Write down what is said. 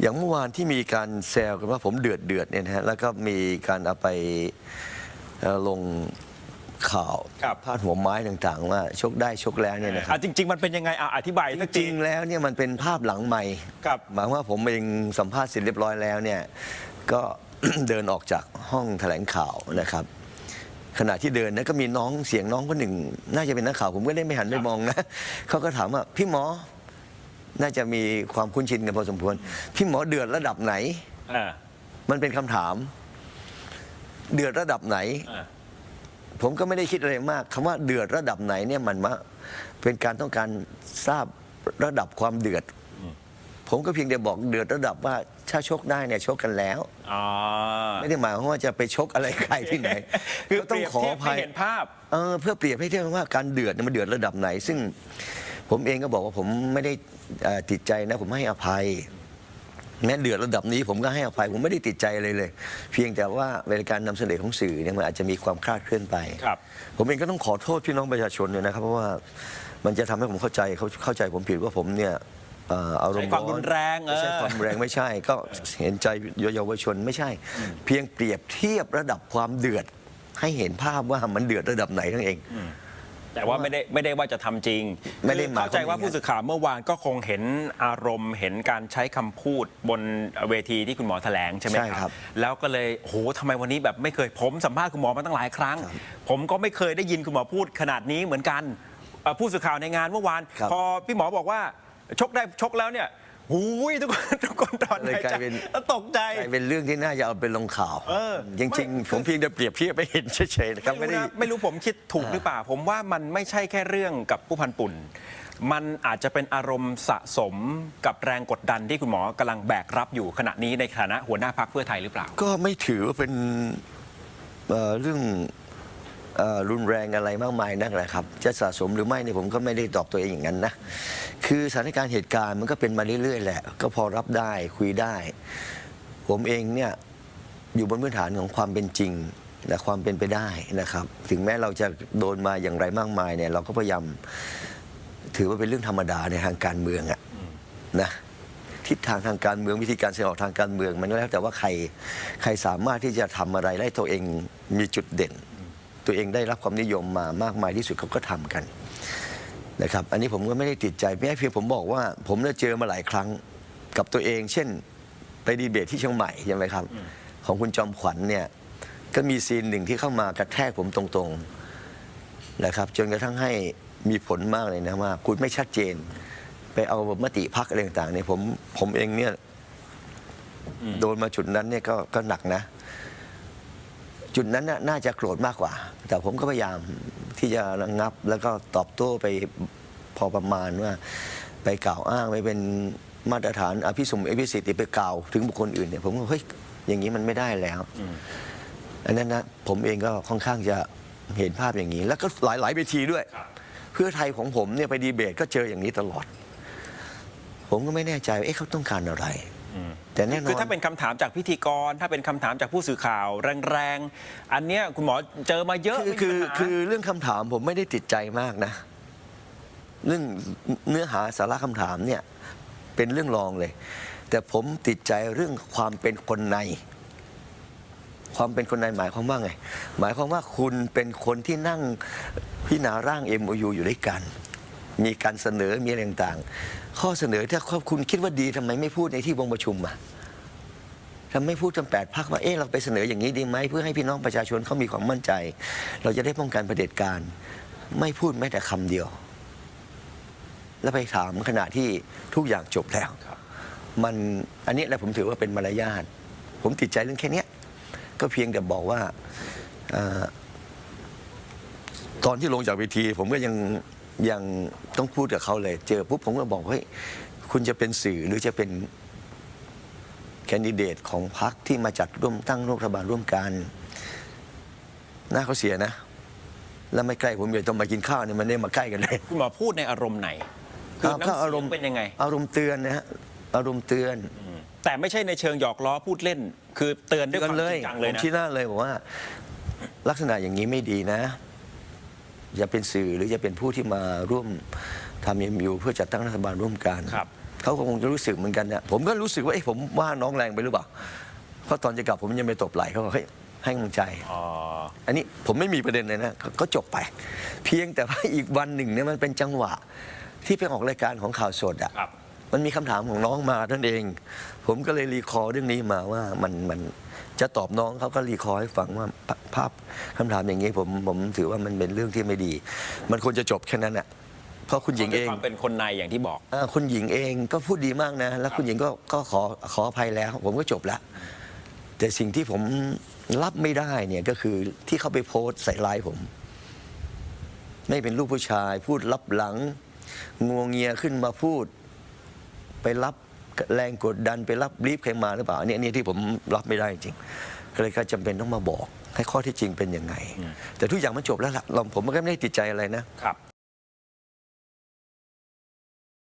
อย่างเมื่อวานที่มีการแซวกันว่าผมเดือดเดือดเนี่ยนะฮะแล้วก็มีการเอาไปเอ่อลงข่าวครับพาดหัวไม้ต่างๆ ว่าชกได้ชกแล้วเนี่ยนะครัอะบจริง ๆ มันเป็นยังไงอะอธิบายสักจทีริงๆแล้วเนี่ยมันเป็นภาพหลังใหม่ครับหมายความว่าผมเองสัมภาษณ์เสร็จเรียบร้อยแล้วเนี่ยก็เดินออกจากห้องแถลงข่าวนะครับ ขณะที่เดินนะก็มีน้องเสียงน้องคนหนึ่ง น่าจะเป็นนักข่าวผมก็ได้ไม่หันไปมองนะเขาก็ถามว่าพี่หมอ น่าจะมีความคุ้นชินกันพอสมควร พี่หมอเดือดระดับไหน อ่ามันเป็นคำถาม เดือดระดับไหน อ่าผมก็ไม่ได้คิดอะไรมากคำว่าเดือดระดับไหนเนี่ยมันมาเป็นการต้องการทราบระดับความเดือด ผมก็เพียงแต่บอกเดือดระดับว่าถ้าชกได้เนี่ยชกกันแล้ว อ๋อไม่ได้หมายความว่าจะไปชกอะไรใครที่ไหนคือก็เปต้องรียบขอเทียอบให้ภัยเห็นภาพ เออเพื่อเปรียบให้เทียบว่าการเดือดเนี่ยมันเดือดระดับไหน ซึ่ง ผมเองก็บอกว่าผมไม่ได้เอ่อติดใจนะผมให้อภัย แม้เดือดระดับนี้ผมก็ให้อภัย ผมไม่ได้ติดใจเลยเลย เพียงแต่ว่าเวลาการนำเสนอของสื่อเนี่ยมันอาจจะมีความคลาดเคลื่อนไปครับผมเองก็ต้องขอโทษพี่น้องประชาชนเนี่ยนะครับเพราะว่ามันจะทำให้ผมเข้าใจเขาเข้าใจผมผิดว่าผมเนี่ยเอ่ออารมณ์ใช้ความรุนแรงเออไม่ใช่ความรุนแรงไม่ใช่ ก็เห็นใจเยาวชนไม่ใช่ เพียงเปรียบเทียบระดับความเดือดให้เห็นภาพว่ามันเดือดระดับไหนนั่นเอง แต่ว่าไม่ได้ไม่ได้ว่าจะทำจริงไม่ได้คือหมายเข้าใจว่าความอย่างนั้นผู้สื่อข่าวเมื่อวานก็คงเห็นอารมณ์เห็นการใช้คำพูดบนเวทีที่คุณหมอแถลงใช่ไหมใช่คครัรับแล้วก็เลยโหทำไมวันนี้แบบไม่เคยผมสัมภาษณ์คุณหมอมาตั้งหลายครั้งครับผมก็ไม่เคยได้ยินคุณหมอพูดขนาดนี้เหมือนกันเอ่อผู้สื่อข่าวในงานเมื่อวาน ครับ พอพี่หมอบอกว่าชกได้ชกแล้วเนี่ย หูยทุกคนทุกคนตอนเลยหายกลาใจยเป็นแล้วตกใจ กลายเป็นเรื่องที่น่าจะเอาไปลงข่าวเออจริงไม่ ๆผมเพียงแต่เปรียบเทียบไปเห็นเฉยๆนะครับไม่ไม่รู้ได้นะไม่รู้ผมคิดถูกหรือเปล่า ผมว่ามันไม่ใช่แค่เรื่องกับผู้พันปุ่น มันอาจจะเป็นอารมณ์สะสมกับแรงกดดันที่คุณหมอกำลังแบกรับอยู่ขณะนี้ในฐานะหัวหน้าพักเพื่อไทยหรือเปล่า ก็ไม่ถือว่าเป็นเอ่อเรื่อง เอ่อรุนแรงอะไรมากมายนักแหละครับ จะสะสมหรือไม่เนี่ยผมก็ไม่ได้ตอบตัวเองอย่างนั้นนะ คือสถานการณ์เหตุการณ์มันก็เป็นมาเรื่อยๆแหละ ก็พอรับได้คุยได้ ผมเองเนี่ยอยู่บนพื้นฐานของความเป็นจริงและความเป็นไปได้นะครับ ถึงแม้เราจะโดนมาอย่างไรมากมายเนี่ยเราก็พยายามถือว่าเป็นเรื่องธรรมดาในทางการเมืองอะนะทิศทางทางการเมืองวิธีการแสดงออกทางการเมือง มันก็แล้วแต่ว่าใครใครสามารถที่จะทำอะไรได้ตัวเองมีจุดเด่น ตัวเองได้รับความนิยมมามากมายที่สุดเขาก็ทำกันนะครับ อันนี้ผมก็ไม่ได้ติดใจแม้เพียงผมบอกว่า ผมได้เจอมาหลายครั้งกับตัวเอง เช่นไปดีเบตที่เชียงใหม่ใช่ไหมครับ ของคุณจอมขวัญเนี่ยก็มีซีนหนึ่งที่เข้ามากระแทกผมตรงๆนะครับ จนกระทั่งให้มีผลมากเลยนะว่าคุณไม่ชัดเจน ไปเอามติพักอะไรต่างๆเนี่ยผมผมเองเนี่ยโดนมาจุดนั้นเนี่ยก็ก็หนักนะ จุดนั้นน่ะน่าจะโกรธมากกว่า แต่ผมก็พยายามที่จะระงับ แล้วก็ตอบโต้ไปพอประมาณว่า ไปกล่าวอ้างไปเป็นมาตรฐานอภิสมอภิสิทธิ์ไปกล่าวถึงบุคคลอื่นเนี่ยผมก็เฮ้ยอย่างนี้มันไม่ได้แล้วอันนั้นนะผมเองก็ค่อนข้างจะเห็นภาพอย่างนี้ แล้วก็หลายหลายๆเวทีด้วย เพื่อไทยของผมเนี่ยไปดีเบตก็เจออย่างนี้ตลอด ผมก็ไม่แน่ใจว่าเอ๊ะเขาต้องการอะไร แต่แน่นอนคือถ้าเป็นคำถามจากพิธีกร ถ้าเป็นคำถามจากผู้สื่อข่าว แรงๆ อันเนี้ยคุณหมอเจอมาเยอะคือไม่มีคือปัญหาคือเรื่องคำถามผมไม่ได้ติดใจมากนะ เรื่องเนื้อหาสาระคำถามเนี่ยเป็นเรื่องรองเลย แต่ผมติดใจเรื่องความเป็นคนใน ความเป็นคนในหมายความว่าไง หมายความว่าคุณเป็นคนที่นั่งพิจารณาร่าง MOU อยู่ด้วยกัน มีการเสนอมีอะไรต่างๆ ข้อเสนอถ้าคุณคิดว่าดีทำไมไม่พูดในที่วงประชุมอะทำไม่พูดจนแปดพักว่าเอ๊ะเราไปเสนออย่างนี้ดีไหมเพื่อให้พี่น้องประชาชนเขามีความมั่นใจ เราจะได้ป้องกันเผด็จการ ไม่พูดแม้แต่คำเดียว แล้วไปถามขณะที่ทุกอย่างจบแล้วมันอันนี้แหละผมถือว่าเป็นมารยาทผมติดใจเรื่องแค่เนี้ยก็เพียงแต่บอกว่าเอ่อตอนที่ลงจากเวทีผมก็ยัง ยังต้องพูดกับเขาเลย เจอปุ๊บผมก็บอกเฮ้ยคุณจะเป็นสื่อหรือจะเป็นแคนดิเดตของพรรคที่มาจัดร่วมตั้งรัฐบาลร่วมกันหน้าเขาเสียนะ แล้วไม่ใกล้ผมเลยต้องมากินข้าวเนี่ยมันได้มาใกล้กันเลยคุณหมอพูดในอารมณ์ไหนคือก็น้ำเสีอารยมงณ์เป็นยังไง อารมณ์เตือนนะฮะอารมณ์เตือนแต่ไม่ใช่ในเชิงหยอกล้อพูดเล่น คือเตือนด้วยความเลจยริงจังผเลยมนะชี้หน้าเลยบอกว่า ลักษณะอย่างนี้ไม่ดีนะ จะเป็นสื่อหรือจะเป็นผู้ที่มาร่วมทำเอ็มยูเพื่อจัดตั้งรัฐบาลร่วมกันครับ เขาก็คงจะรู้สึกเหมือนกันเนี่ยผมก็รู้สึกว่าเอ้ผมว่าน้องแรงไปหรือเปล่าเพราะตอนจะกลับผมยังไปตบไหล่เขาบอกเฮ้ยให้กำลังใจ อ๋อ อันนี้ผมไม่มีประเด็นเลยนะก็ก็จบไป เพียงแต่ว่าอีกวันหนึ่งเนี่ยมันเป็นจังหวะ ที่ไปออกรายการของข่าวสดอะครับ มันมีคำถามของน้องมาท่านเอง ผมก็เลยรีคอร์เรื่องนี้มาว่ามันมัน จะตอบน้องเขาก็รีคอร์ให้ฟังว่าภภาพคำถามอย่างนี้ผมผมถือว่ามันเป็นเรื่องที่ไม่ดี มันควรจะจบแค่นั้นอะเพราะคุณหญิงด้เอวยงความเป็นคนในอย่างที่บอกอ่าคุณหญิงเองก็พูดดีมากนะ แล้วคุณหญิงก็ก็ขอขออภัยแล้ว ผมก็จบละแต่สิ่งที่ผมรับไม่ได้เนี่ยก็คือที่เขาไปโพสต์ใส่ไลน์ผม ไม่เป็นลูกผู้ชาย พูดรับหลังงวงเงียขึ้นมาพูด ไปรับ แรงกดดันไปรับบรีฟใครมาหรือเปล่าอันนี้อันนี้ที่ผมรับไม่ได้จริงก็เลยก็จำเป็นต้องมาบอกให้ข้อที่จริงเป็นยังไง แต่ทุกอย่างมันจบแล้วล่ะเราผมก็ไม่ได้ติดใจอะไรนะครับ